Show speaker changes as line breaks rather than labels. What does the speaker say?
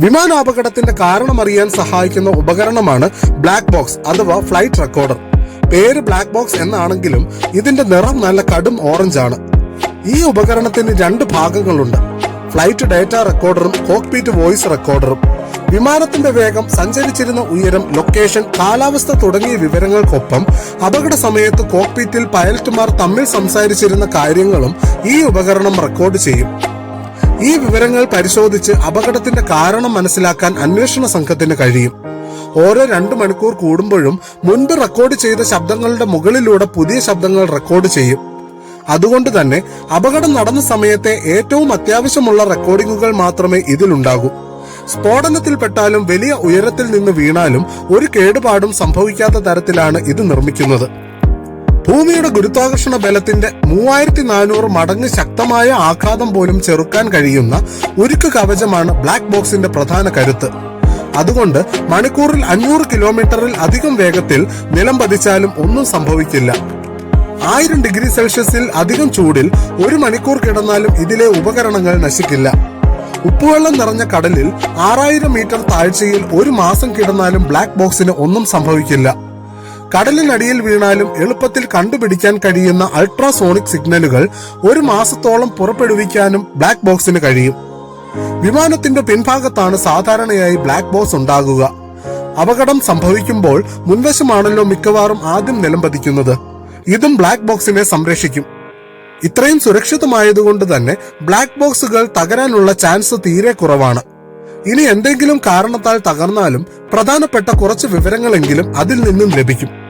വിമാനാപകടത്തിന്റെ കാരണമറിയാൻ സഹായിക്കുന്ന ഉപകരണമാണ് ബ്ലാക്ക് ബോക്സ് അഥവാ ഫ്ലൈറ്റ് റെക്കോർഡർ പേര് ബ്ലാക്ക് ബോക്സ് എന്നാണെങ്കിലും ഇതിന്റെ നിറം നല്ല കടും ഓറഞ്ച് ആണ്. ഈ ഉപകരണത്തിന് രണ്ട് ഭാഗങ്ങളുണ്ട്. ഫ്ലൈറ്റ് ഡേറ്റ റെക്കോർഡറും കോക്പീറ്റ് വോയിസ് റെക്കോർഡറും വിമാനത്തിന്റെ വേഗം സഞ്ചരിച്ചിരുന്ന ഉയരം ലൊക്കേഷൻ കാലാവസ്ഥ തുടങ്ങിയ വിവരങ്ങൾക്കൊപ്പം അപകട സമയത്ത് കോക്പീറ്റിൽ പൈലറ്റുമാർ തമ്മിൽ സംസാരിച്ചിരുന്ന കാര്യങ്ങളും ഈ ഉപകരണം റെക്കോർഡ് ചെയ്യും. ഈ വിവരങ്ങൾ പരിശോധിച്ച് അപകടത്തിന്റെ കാരണം മനസ്സിലാക്കാൻ അന്വേഷണ സംഘത്തിന് കഴിയും. ഓരോ രണ്ട് മണിക്കൂർ കൂടുമ്പോഴും മുൻപ് റെക്കോർഡ് ചെയ്ത ശബ്ദങ്ങളുടെ മുകളിലൂടെ പുതിയ ശബ്ദങ്ങൾ റെക്കോർഡ് ചെയ്യും. അതുകൊണ്ട് തന്നെ അപകടം നടന്ന സമയത്തെ ഏറ്റവും അത്യാവശ്യമുള്ള റെക്കോർഡിംഗുകൾ മാത്രമേ ഇതിലുണ്ടാകൂ. സ്ഫോടനത്തിൽപ്പെട്ടാലും വലിയ ഉയരത്തിൽ നിന്ന് വീണാലും ഒരു കേടുപാടും സംഭവിക്കാത്ത തരത്തിലാണ് ഇത് നിർമ്മിക്കുന്നത്. ഭൂമിയുടെ ഗുരുത്വാകർഷണ ബലത്തിന്റെ മൂവായിരത്തി നാനൂറ് മടങ്ങ് ശക്തമായ ആഘാതം പോലും ചെറുക്കാൻ കഴിയുന്ന ഉരുക്ക് കവചമാണ് ബ്ലാക്ക് ബോക്സിന്റെ പ്രധാന കരുത്ത്. അതുകൊണ്ട് മണിക്കൂറിൽ അഞ്ഞൂറ് കിലോമീറ്ററിൽ അധികം വേഗത്തിൽ നിലം പതിച്ചാലും ഒന്നും സംഭവിക്കില്ല. ആയിരം ഡിഗ്രി സെൽഷ്യസിൽ അധികം ചൂടിൽ ഒരു മണിക്കൂർ കിടന്നാലും ഇതിലെ ഉപകരണങ്ങൾ നശിക്കില്ല. ഉപ്പുവെള്ളം നിറഞ്ഞ കടലിൽ ആറായിരം മീറ്റർ താഴ്ചയിൽ ഒരു മാസം കിടന്നാലും ബ്ലാക്ക് ബോക്സിന് ഒന്നും സംഭവിക്കില്ല. കടലിനടിയിൽ വീണാലും എളുപ്പത്തിൽ കണ്ടുപിടിക്കാൻ കഴിയുന്ന അൾട്രാസോണിക് സിഗ്നലുകൾ ഒരു മാസത്തോളം പുറപ്പെടുവിക്കാനും ബ്ലാക്ക് ബോക്സിന് കഴിയും. വിമാനത്തിന്റെ പിൻഭാഗത്താണ് സാധാരണയായി ബ്ലാക്ക് ബോക്സ് ഉണ്ടാകുക. അപകടം സംഭവിക്കുമ്പോൾ മുൻവശമാണല്ലോ മിക്കവാറും ആദ്യം നിലംപതിക്കുന്നത്. ഇതും ബ്ലാക്ക് ബോക്സിനെ സംരക്ഷിക്കും. ഇത്രയും സുരക്ഷിതമായതുകൊണ്ട് തന്നെ ബ്ലാക്ക് ബോക്സുകൾ തകരാനുള്ള ചാൻസ് തീരെ കുറവാണ്. ഇനി എന്തെങ്കിലും കാരണത്താൽ തകർന്നാലും പ്രധാനപ്പെട്ട കുറച്ച് വിവരങ്ങളെങ്കിലും അതിൽ നിന്നും ലഭിക്കും